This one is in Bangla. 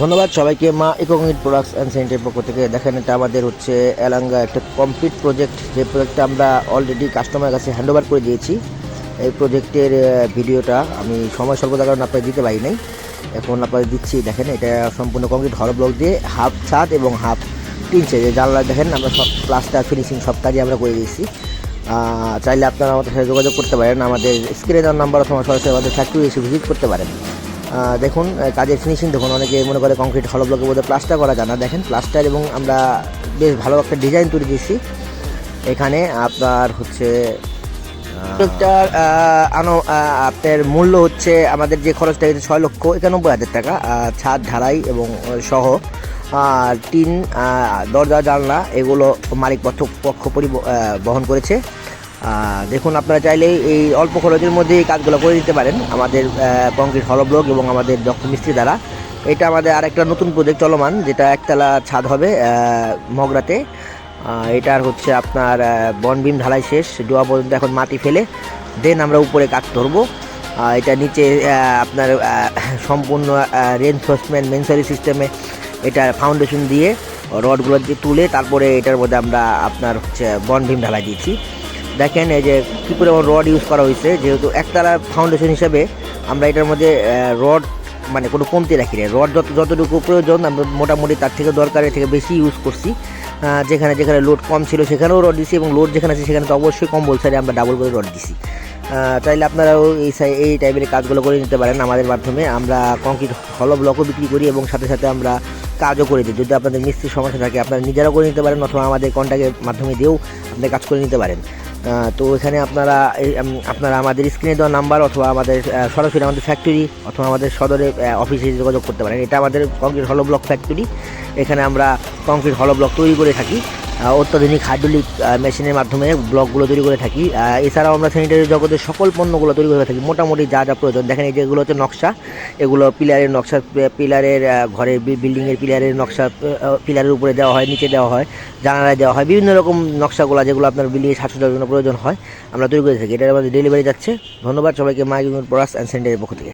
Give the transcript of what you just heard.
ধন্যবাদ সবাইকে মা ইকোনমিক প্রোডাক্টস অ্যান্ড সেন্টারের পক্ষ থেকে। দেখেন এটা আমাদের হচ্ছে এলাঙ্গা একটা কমপ্লিট প্রজেক্ট যে প্রজেক্টটা আমরা অলরেডি কাস্টমারের কাছে হ্যান্ড ওভার করে দিয়েছি। এই প্রজেক্টের ভিডিওটা আমি সময় স্বল্পতার কারণে আপনাকে দিতে পারি নাই। এখন আপনাদের দিচ্ছি, দেখেন এটা সম্পূর্ণ কমপ্লিট হল ব্লক দিয়ে হাফ ছাদ এবং হাফ টিন যে জানলা দেখেন আমরা সব প্লাস্টার ফিনিশিং সব কাজই আমরা করে দিয়েছি। চাইলে আপনারা আমাদের সাথে যোগাযোগ করতে পারেন। আমাদের স্ক্রিনে নাম্বার অথবা সরাসরি আমাদের ফ্যাক্টরি এসে ভিজিট করতে পারেন। দেখুন কাজের ফিনিশিং দেখুন, অনেকে মনে করে কংক্রিট হলো ব্লকের মধ্যে প্লাস্টার করা যায় না। দেখেন প্লাস্টার এবং আমরা বেশ ভালো একটা ডিজাইন তৈরি দিয়েছি এখানে আপনার হচ্ছে প্রত্যেকটার আনো আপনার মূল্য হচ্ছে আমাদের যে খরচটা হচ্ছে ছয় লক্ষ একানব্বই হাজার টাকা ছাদ, ঢালাই এবং সহ। আর টিন দরজা, জানলা, এগুলো মালিক পক্ষ পক্ষ বহন করেছে। দেখুন, আপনারা চাইলে এই অল্প খরচের মধ্যে এই কাজগুলো করে দিতে পারেন। আমাদের কংক্রিট হলো ব্লক এবং আমাদের দক্ষ মিস্ত্রি দ্বারা। এটা আমাদের আরেকটা নতুন প্রজেক্ট চলমান, যেটা একতলা ছাদ হবে মগরাতে। এটার হচ্ছে আপনার বনবিম ঢালাই শেষ, ডোয়া পর্যন্ত এখন মাটি ফেলে। দেন আমরা উপরে কাজ ধরবো। এটা নিচে আপনার সম্পূর্ণ রেনফোর্সমেন্ট মেনসারি সিস্টেমে এটা ফাউন্ডেশন দিয়ে রডগুলো দিয়ে তুলে তারপরে এটার মধ্যে আমরা আপনার হচ্ছে বনভিম ঢালাই দিয়েছি। দেখেন এই যে কী করে পরিমাণ রড ইউজ করা হয়েছে, যেহেতু একতলা ফাউন্ডেশন হিসেবে আমরা এটার মধ্যে রড মানে কোনো কমতি রাখি না রড যত যতটুকু প্রয়োজন, আমরা মোটামুটি তার থেকে দরকারের থেকে বেশি ইউজ করছি। যেখানে যেখানে লোড কম ছিল সেখানেও রড দিছি এবং লোড যেখানে আছে সেখানে তো অবশ্যই কম্পালসারি আমরা ডাবল করে রড দিছি। চাইলে আপনারাও এই এই টাইপের কাজগুলো করে নিতে পারেন আমাদের মাধ্যমে। আমরা কংক্রিট হলো ব্লকও বিক্রি করি এবং সাথে সাথে আমরা কাজও করে দিই। যদি আপনাদের মিস্ত্রির সমস্যা থাকে, আপনারা নিজেরাও করে নিতে পারেন অথবা আমাদের কন্ট্যাক্টের মাধ্যমে দিয়েও আপনি কাজ করে নিতে পারেন। তো এখানে আপনারা আপনারা আমাদের স্ক্রিনে দেওয়া নাম্বার অথবা আমাদের সরাসরি আমাদের ফ্যাক্টরি অথবা আমাদের সদরে অফিসে যোগাযোগ করতে পারেন। এটা আমাদের কংক্রিট হলো ব্লক ফ্যাক্টরি এখানে আমরা কংক্রিট হলো ব্লক তৈরি করে থাকি। অত্যাধুনিক হাইড্রোলিক মেশিনের মাধ্যমে ব্লকগুলো তৈরি করে থাকি। এছাড়াও আমরা স্যানিটারি জগতের সকল পণ্যগুলো তৈরি করে থাকি। মোটামুটি যা যা প্রয়োজন, দেখেন এই যেগুলো হচ্ছে নকশা। এগুলো পিলারের নকশা পিলারের ঘরের বিল্ডিংয়ের পিলারের নকশা পিলারের উপরে দেওয়া হয়, নিচে দেওয়া হয়, জানালায় দেওয়া হয়, বিভিন্ন রকম নকশাগুলো যেগুলো আপনার বিল্ডিংয়ে সাজসজ্জার জন্য প্রয়োজন হয়, আমরা তৈরি করে থাকি। এটার আমাদের ডেলিভারি যাচ্ছে। ধন্যবাদ সবাইকে মাই প্রোডাক্টস অ্যান্ড সেন্টারের পক্ষ থেকে।